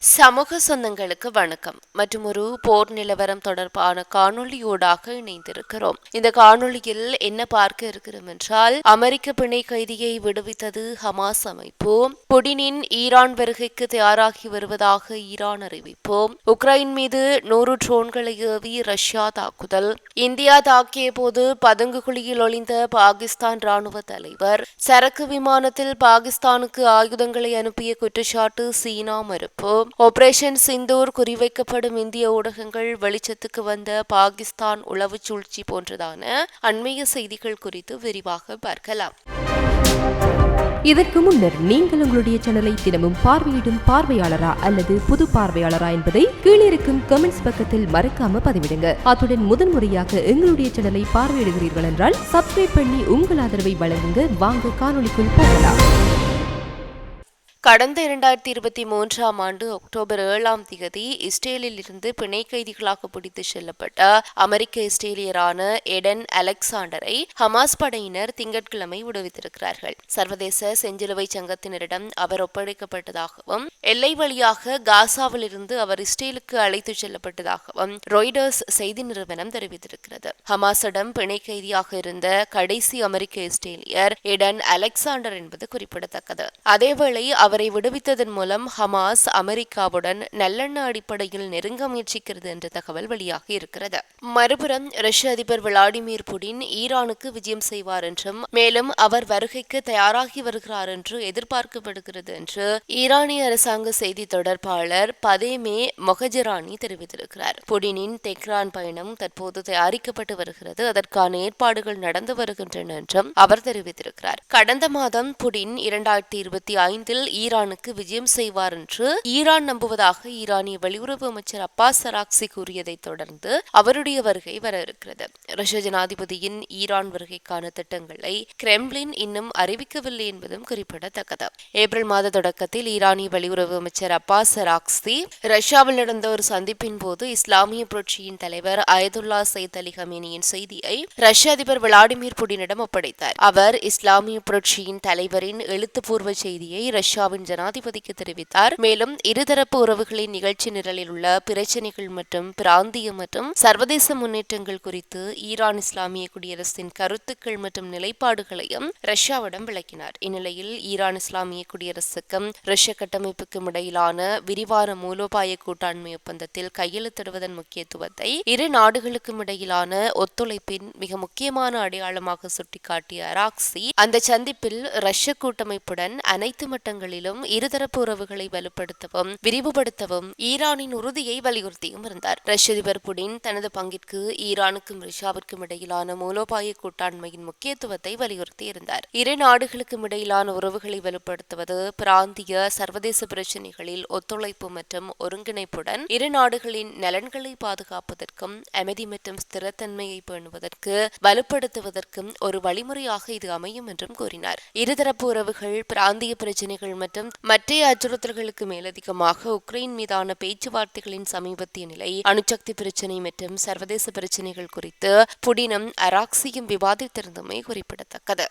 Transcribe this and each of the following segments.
சமூக சொந்தங்களுக்கு வணக்கம். மற்றும் ஒரு போர் நிலவரம் தொடர்பான காணொளியோடாக இணைந்திருக்கிறோம். இந்த காணொளியில் என்ன பார்க்க இருக்கிறோம் என்றால் அமெரிக்க பிணை கைதியை விடுவித்தது ஹமாஸ் அமைப்பு. புடினின் ஈரான் வருகைக்கு தயாராகி வருவதாக ஈரான் அறிவிப்பு. உக்ரைன் மீது நூறு ட்ரோன்களை ஏவி ரஷ்யா தாக்குதல். இந்தியா தாக்கிய போது பதுங்கு குழியில் ஒளிந்த பாகிஸ்தான் ராணுவ தலைவர். சரக்கு விமானத்தில் பாகிஸ்தானுக்கு ஆயுதங்களை அனுப்பிய குற்றச்சாட்டு சீனா மறுப்பு. ஆபரேஷன் சிந்தூர் குறிவைக்கப்படும் இந்திய ஊடகங்கள் வெளிச்சத்துக்கு வந்த பாகிஸ்தான் உளவு சூழ்ச்சி போன்றதான அண்மைய செய்திகள் குறித்து விரிவாக பார்க்கலாம். இதற்கு முன்னர் நீங்கள் உங்களுடைய சேனலை தினமும் பார்வையிடும் பார்வையாளரா அல்லது புது பார்வையாளரா என்பதை கீழிருக்கும் கமெண்ட்ஸ் பக்கத்தில் மறக்காம பதிவிடுங்க. அத்துடன் முதன்முறையாக எங்களுடைய சேனலை பார்வையிடுகிறீர்கள் என்றால் சப்ஸ்கிரைப் பண்ணி உங்கள் ஆதரவை வழங்குங்க. வாங்க காணொலிக்குள் போகலாம். கடந்த இரண்டாயிரத்தி இருபத்தி மூன்றாம் ஆண்டு அக்டோபர் ஏழாம் தேதி இஸ்ரேலில் இருந்து பிணை கைதிகளாக பிடித்து செல்லப்பட்ட அமெரிக்க இஸ்ரேலியரான எடன் அலெக்சாண்டரை ஹமாஸ் படையினர் திங்கட்கிழமை விடுவித்திருக்கிறார்கள். சர்வதேச செஞ்சிலுவை சங்கத்தினரிடம் அவர் ஒப்படைக்கப்பட்டதாகவும் எல்லை வழியாக காசாவில் இருந்து அவர் இஸ்ரேலுக்கு அழைத்து செல்லப்பட்டதாகவும் ரொய்டர்ஸ் செய்தி நிறுவனம் தெரிவித்திருக்கிறது. ஹமாஸிடம் பிணை கைதியாக இருந்த கடைசி அமெரிக்க இஸ்ரேலியர் எடன் அலெக்சாண்டர் என்பது குறிப்பிடத்தக்கது. அதேவேளை அவரை விடுவித்ததன் மூலம் ஹமாஸ் அமெரிக்காவுடன் நல்லெண்ண அடிப்படையில் நெருங்க முயற்சிக்கிறது என்ற தகவல் வெளியாகி இருக்கிறது. மறுபுறம் ரஷ்ய அதிபர் விளாடிமிர் புடின் ஈரானுக்கு விஜயம் செய்வார் என்றும் மேலும் அவர் வருகைக்கு தயாராகி வருகிறார் என்று எதிர்பார்க்கப்படுகிறது என்று ஈரானிய அரசாங்க செய்தி தொடர்பாளர் பதேமே மொஹஜரானி தெரிவித்திருக்கிறார். புடினின் தெஹ்ரான் பயணம் தற்போது தயாரிக்கப்பட்டு வருகிறது. அதற்கான ஏற்பாடுகள் நடந்து வருகின்றன என்றும் அவர் தெரிவித்திருக்கிறார். கடந்த மாதம் புடின் இரண்டாயிரத்தி இருபத்தி ஐந்தில் ஈரானுக்கு விஜயம் செய்வார் என்று ஈரான் நம்புவதாக ஈரானிய வெளியுறவு அமைச்சர் அப்பாஸ் சராக்சி கூறியதை தொடர்ந்து அவருடைய வருகை வர இருக்கிறது. ரஷ்ய ஜனாதிபதியின் ஈரான் வருகைக்கான திட்டங்களை கிரெம்ளின் இன்னும் அறிவிக்கவில்லை என்பதும் குறிப்பிடத்தக்கது. ஏப்ரல் மாத தொடக்கத்தில் ஈரானிய வெளியுறவு அமைச்சர் அப்பாஸ் சராக்சி ரஷ்யாவில் நடந்த ஒரு சந்திப்பின் போது இஸ்லாமிய புரட்சியின் தலைவர் அயதுல்லா சைத் அலி ஹமீனியின் செய்தியை ரஷ்ய அதிபர் விளாடிமிர் புடினிடம் ஒப்படைத்தார். அவர் இஸ்லாமிய புரட்சியின் தலைவரின் எழுத்துப்பூர்வ செய்தியை ரஷ்யா ரஷ்யாவின் ஜனாதிபதிக்கு தெரிவித்தார். மேலும் இருதரப்பு உறவுகளின் நிகழ்ச்சி நிரலில் உள்ள பிரச்சினைகள் மற்றும் பிராந்திய மற்றும் சர்வதேச முன்னேற்றங்கள் குறித்து ஈரான் இஸ்லாமிய குடியரசின் கருத்துக்கள் மற்றும் நிலைப்பாடுகளையும் ரஷ்யாவிடம் விளக்கினார். இந்நிலையில் ஈரான் இஸ்லாமிய குடியரசுக்கும் ரஷ்ய கட்டமைப்புக்கும் இடையிலான விரிவான மூலோபாய கூட்டாண்மை ஒப்பந்தத்தில் கையெழுத்திடுவதன் முக்கியத்துவத்தை இரு நாடுகளுக்கும் இடையிலான ஒத்துழைப்பின் மிக முக்கியமான அடையாளமாக சுட்டிக்காட்டிய அராக்சி அந்த சந்திப்பில் ரஷ்ய கூட்டமைப்புடன் அனைத்து மட்டங்களில் நாடுகளிலும் இருதரப்பு உறவுகளை வலுப்படுத்தவும் விரிவுபடுத்தவும் ஈரானின் உறுதியை வலியுறுத்தியும் இருந்தார். ரஷ்ய அதிபர் புடின் தனது பங்கிற்கு ஈரானுக்கும் ரஷ்யாவிற்கும் இடையிலான மூலோபாய கூட்டாண்மையின் முக்கியத்துவத்தை வலியுறுத்தியிருந்தார். இரு நாடுகளுக்கும் இடையிலான உறவுகளை வலுப்படுத்துவது பிராந்திய சர்வதேச பிரச்சினைகளில் ஒத்துழைப்பு மற்றும் ஒருங்கிணைப்புடன் இரு நாடுகளின் நலன்களை பாதுகாப்பதற்கும் அமைதி மற்றும் ஸ்திரத்தன்மையை பேணுவதற்கு வலுப்படுத்துவதற்கும் ஒரு வழிமுறையாக இது அமையும் என்றும் கூறினார். இருதரப்பு உறவுகள் பிராந்திய பிரச்சினைகள் மற்றும் மற்ற அச்சுறுத்தல்களுக்கு மேலதிகமாக உக்ரைன் மீதான பேச்சுவார்த்தைகளின் சமீபத்திய நிலை அணுசக்தி பிரச்சினை மற்றும் சர்வதேச பிரச்சினைகள் குறித்து புடினம் அராக்சியும் விவாதித்திருந்தமை குறிப்பிடத்தக்கது.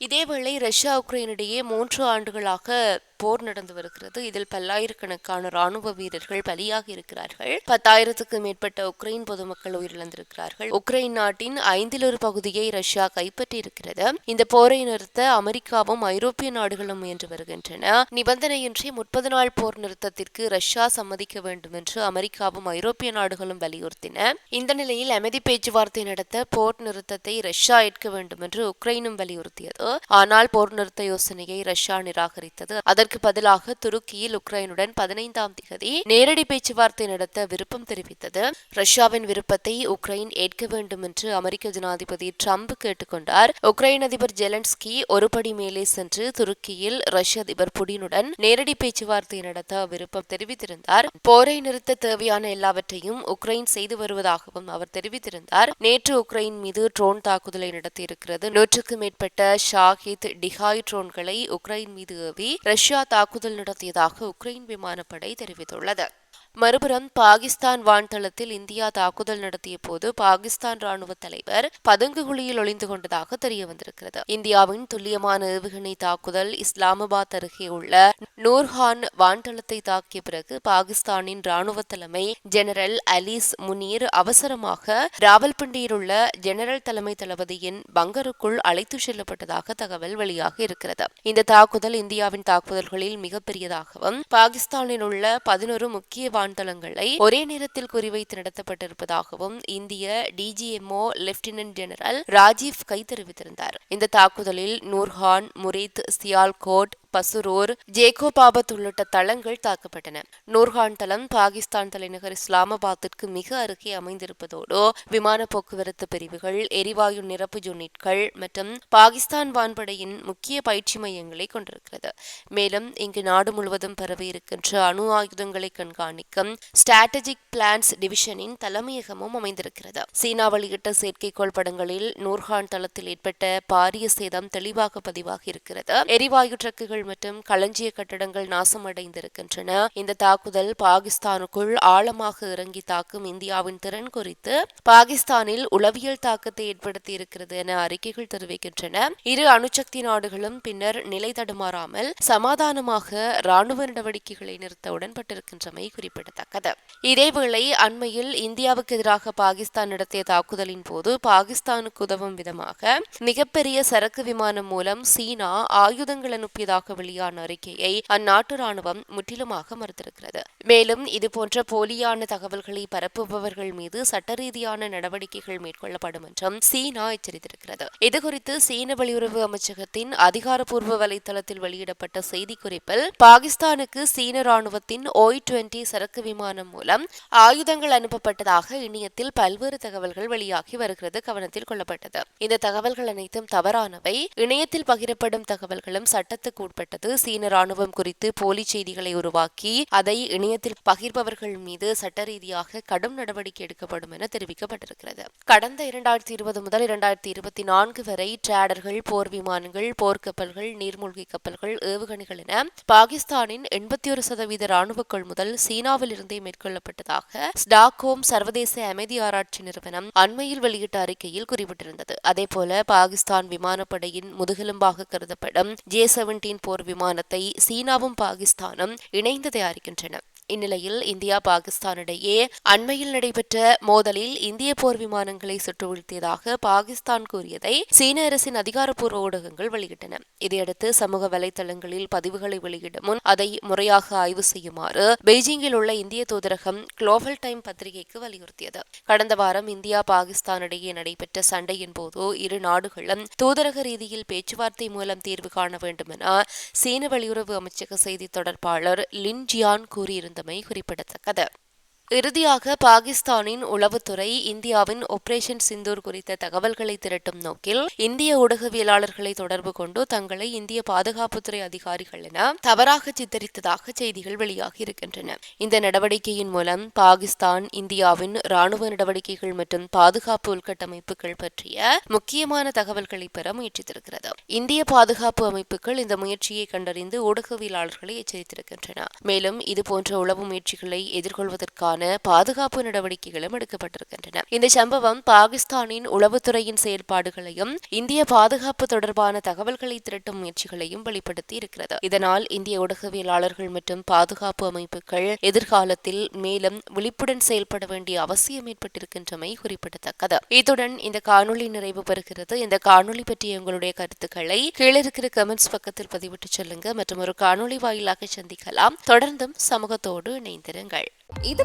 இதேவேளை ரஷ்யா உக்ரைனிடையே மூன்று ஆண்டுகளாக போர் நடந்து வருகிறது. இதில் பல்லாயிரக்கணக்கான ராணுவ வீரர்கள் பலியாக இருக்கிறார்கள். பத்தாயிரத்துக்கு மேற்பட்ட உக்ரைன் பொதுமக்கள் உயிரிழந்திருக்கிறார்கள். உக்ரைன் நாட்டின் ஐந்தில் ஒரு பகுதியை ரஷ்யா கைப்பற்றி இருக்கிறது இந்த போரை நிறுத்த அமெரிக்காவும் ஐரோப்பிய நாடுகளும் முயன்று வருகின்றன. நிபந்தனையின்றி முப்பது நாள் போர் நிறுத்தத்திற்கு ரஷ்யா சம்மதிக்க வேண்டும் என்று அமெரிக்காவும் ஐரோப்பிய நாடுகளும் வலியுறுத்தின. இந்த நிலையில் அமைதி பேச்சுவார்த்தை நடத்த போர் நிறுத்தத்தை ரஷ்யா ஏற்க வேண்டும் என்று உக்ரைனும் வலியுறுத்தியது. ஆனால் போர் நிறுத்த யோசனையை ரஷ்யா நிராகரித்தது. அதற்கு அதற்கு பதிலாக துருக்கியில் உக்ரைனுடன் பதினைந்தாம் திகதி நேரடி பேச்சுவார்த்தை நடத்த விருப்பம் தெரிவித்தது. ரஷ்யாவின் விருப்பத்தை உக்ரைன் ஏற்க வேண்டும் என்று அமெரிக்க ஜனாதிபதி டிரம்ப் கேட்டுக்கொண்டார். உக்ரைன் அதிபர் ஜெலன்ஸ்கி ஒருபடி மேலே சென்று துருக்கியில் ரஷ்ய அதிபர் புடினுடன் நேரடி பேச்சுவார்த்தை நடத்த விருப்பம் தெரிவித்திருந்தார். போரை நிறுத்த தேவையான எல்லாவற்றையும் உக்ரைன் செய்து வருவதாகவும் அவர் தெரிவித்திருந்தார். நேற்று உக்ரைன் மீது ட்ரோன் தாக்குதலை நடத்தியிருக்கிறது. நூற்றுக்கும் மேற்பட்ட ஷாஹித் டிஹாய் ட்ரோன்களை உக்ரைன் மீது ஏவி ரஷ்யா தாக்குதல் நடத்தியதாக உக்ரைன் விமானப்படை தெரிவித்துள்ளது. மறுபுறம் பாகிஸ்தான் வான்தளத்தில் இந்தியா தாக்குதல் நடத்திய போது பாகிஸ்தான் ராணுவ தலைவர் பதுங்கு குழியில் ஒளிந்து கொண்டதாக தெரிய வந்திருக்கிறது. இந்தியாவின் துல்லியமான ஏவுகணை தாக்குதல் இஸ்லாமாபாத் அருகே உள்ள நூர்ஹான் வான்தளத்தை தாக்கிய பிறகு பாகிஸ்தானின் ராணுவ தலைமை ஜெனரல் அலீஸ் முனீர் அவசரமாக ராவல்பிண்டியில் உள்ள ஜெனரல் தலைமை தளபதியின் பங்கருக்குள் அழைத்து செல்லப்பட்டதாக தகவல் வெளியாக இருக்கிறது. இந்த தாக்குதல் இந்தியாவின் தாக்குதல்களில் மிகப்பெரியதாகவும் பாகிஸ்தானில் உள்ள பதினொரு முக்கிய வான்தளங்களை ஒரே நேரத்தில் குறிவைத்து நடத்தப்பட்டிருப்பதாகவும் இந்திய DGMO lieutenant general Rajiv Ghai தெரிவித்திருந்தார். இந்த தாக்குதலில் நூர்ஹான் முரித் சியால்கோட் பசுரோர் ஜேகோபாபத் உள்ளிட்ட தளங்கள் தாக்கப்பட்டன. நூர்ஹான் தளம் பாகிஸ்தான் தலைநகர் இஸ்லாமாபாத்திற்கு மிக அருகே அமைந்திருப்பதோடு விமான போக்குவரத்து பிரிவுகள் எரிவாயு நிரப்பு யூனிட்கள் மற்றும் பாகிஸ்தான் வான்படையின் முக்கிய பயிற்சி மையங்களை கொண்டிருக்கிறது. மேலும் இங்கு நாடு முழுவதும் பரவி இருக்கின்ற அணு ஆயுதங்களை கண்காணிக்கும் ஸ்ட்ராட்டஜிக் பிளான்ஸ் டிவிஷனின் தலைமையகமும் அமைந்திருக்கிறது. சீனா வெளியிட்ட செயற்கைக்கோள் படங்களில் நூர்ஹான் தளத்தில் ஏற்பட்ட பாரிய சேதம் தெளிவாக பதிவாகி இருக்கிறது. எரிவாயு ட்ரக்குகள் மற்றும் களஞ்சிய கட்டடங்கள் நாசமடைந்திருக்கின்றன. இந்த தாக்குதல் பாகிஸ்தானுக்குள் ஆழமாக இறங்கி தாக்கும் இந்தியாவின் திறன் குறித்து பாகிஸ்தானில் உளவியல் தாக்கத்தை ஏற்படுத்தி இருக்கிறது என அறிக்கைகள் தெரிவிக்கின்றன. இரு அணுசக்தி நாடுகளும் பின்னர் நிலை தடுமாறாமல் சமாதானமாக ராணுவ நடவடிக்கைகளை நிறுத்த உடன்பட்டிருக்கின்றமை குறிப்பிடத்தக்கது. இதேவேளை அண்மையில் இந்தியாவுக்கு எதிராக பாகிஸ்தான் நடத்திய தாக்குதலின் போது பாகிஸ்தானுக்கு உதவும் விதமாக மிகப்பெரிய சரக்கு விமானம் மூலம் சீனா ஆயுதங்கள் அனுப்பியதாக வெளியான அறிக்கையை அந்நாட்டு ராணுவம் முற்றிலுமாக மறுத்திருக்கிறது. மேலும் இதுபோன்ற போலியான தகவல்களை பரப்புபவர்கள் மீது சட்ட ரீதியான நடவடிக்கைகள் மேற்கொள்ளப்படும் என்றும் சீனா எச்சரித்திருக்கிறது. இதுகுறித்து சீன வெளியுறவு அமைச்சகத்தின் அதிகாரப்பூர்வ வலைதளத்தில் வெளியிடப்பட்ட செய்திக்குறிப்பில் பாகிஸ்தானுக்கு சீன ராணுவத்தின் ஓய் டுவெண்டி சரக்கு விமானம் மூலம் ஆயுதங்கள் அனுப்பப்பட்டதாக இணையத்தில் பல்வேறு தகவல்கள் வெளியாகி வருகிறது கவனத்தில் கொள்ளப்பட்டது. இந்த தகவல்கள் அனைத்தும் தவறானவை. இணையத்தில் பகிரப்படும் தகவல்களும் சட்டத்துக்கு உட்பட உட்பட்டது சீன ராணுவம் குறித்து போலி செய்திகளை உருவாக்கி அதை இணையத்தில் பகிர்பவர்கள் மீது சட்ட ரீதியாக கடும் நடவடிக்கை எடுக்கப்படும் என தெரிவிக்கப்பட்டிருக்கிறது. கடந்த இரண்டாயிரத்தி இருபது முதல் இரண்டாயிரத்தி இருபத்தி நான்கு வரை டிராடர்கள் போர் விமானங்கள் போர்க்கப்பல்கள் நீர்மூழ்கி கப்பல்கள் ஏவுகணைகள் என பாகிஸ்தானின் எண்பத்தி ஒரு சதவீத ராணுவ கொள்முதல் சீனாவில் இருந்தே மேற்கொள்ளப்பட்டதாக ஸ்டாக்ஹோம் சர்வதேச அமைதி ஆராய்ச்சி நிறுவனம் அண்மையில் வெளியிட்ட அறிக்கையில் குறிப்பிட்டிருந்தது. அதேபோல பாகிஸ்தான் விமானப்படையின் முதுகெலும்பாக கருதப்படும் ஜே செவன்டீன் போர் விமானத்தை சீனாவும் பாகிஸ்தானும் இணைந்து தயாரிக்கின்றன. இந்நிலையில் இந்தியா பாகிஸ்தானிடையே அண்மையில் நடைபெற்ற மோதலில் இந்திய போர் விமானங்களை சுட்டு வீழ்த்தியதாக பாகிஸ்தான் கூறியதை சீன அரசின் அதிகாரப்பூர்வ ஊடகங்கள் வெளியிட்டன. இதையடுத்து சமூக வலைதளங்களில் பதிவுகளை வெளியிடும் முன் அதை முறையாக ஆய்வு செய்யுமாறு பெய்ஜிங்கில் உள்ள இந்திய தூதரகம் குளோபல் டைம் பத்திரிகைக்கு வலியுறுத்தியது. கடந்த வாரம் இந்தியா பாகிஸ்தானிடையே நடைபெற்ற சண்டையின் போது இரு நாடுகளும் தூதரக ரீதியில் பேச்சுவார்த்தை மூலம் தீர்வு காண வேண்டும் என சீன வெளியுறவு அமைச்சக செய்தி தொடர்பாளர் லின் ஜியான் கூறியிருந்தமை குறிப்பிடத்தக்கது. இறுதியாக பாகிஸ்தானின் உளவுத்துறை இந்தியாவின் ஆபரேஷன் சிந்தூர் குறித்த தகவல்களை திரட்டும் நோக்கில் இந்திய ஊடகவியலாளர்களை தொடர்பு கொண்டு தங்களை இந்திய பாதுகாப்புத்துறை அதிகாரிகள் என தவறாக சித்தரித்ததாக செய்திகள் வெளியாகி இருக்கின்றன. இந்த நடவடிக்கையின் மூலம் பாகிஸ்தான் இந்தியாவின் ராணுவ நடவடிக்கைகள் மற்றும் பாதுகாப்பு உள்கட்டமைப்புகள் பற்றிய முக்கியமான தகவல்களை பெற முயற்சித்திருக்கிறது. இந்திய பாதுகாப்பு அமைப்புகள் இந்த முயற்சியை கண்டறிந்து ஊடகவியலாளர்களை எச்சரித்திருக்கின்றன. மேலும் இதுபோன்ற உளவு முயற்சிகளை எதிர்கொள்வதற்கான பாதுகாப்பு நடவடிக்கைகளும் எடுக்கப்பட்டிருக்கின்றன. இந்த சம்பவம் பாகிஸ்தானின் உளவுத்துறையின் செயல்பாடுகளையும் இந்திய பாதுகாப்பு தொடர்பான தகவல்களை திரட்டும் முயற்சிகளையும் வெளிப்படுத்தி இருக்கிறது. இதனால் இந்திய ஊடகவியலாளர்கள் மற்றும் பாதுகாப்பு அமைப்புகள் எதிர்காலத்தில் மேலும் விழிப்புடன் செயல்பட வேண்டிய அவசியம் ஏற்பட்டிருக்கின்றமை குறிப்பிடத்தக்கது. இத்துடன் இந்த காணொலி நிறைவு பெறுகிறது. இந்த காணொலி பற்றிய உங்களுடைய கருத்துக்களை கீழே இருக்கிற கமெண்ட்ஸ் பக்கத்தில் பதிவிட்டு சொல்லுங்க. மற்றும் ஒரு காணொலி வாயிலாக சந்திக்கலாம். தொடர்ந்தும் சமூகத்தோடு இணைந்திருங்கள். இது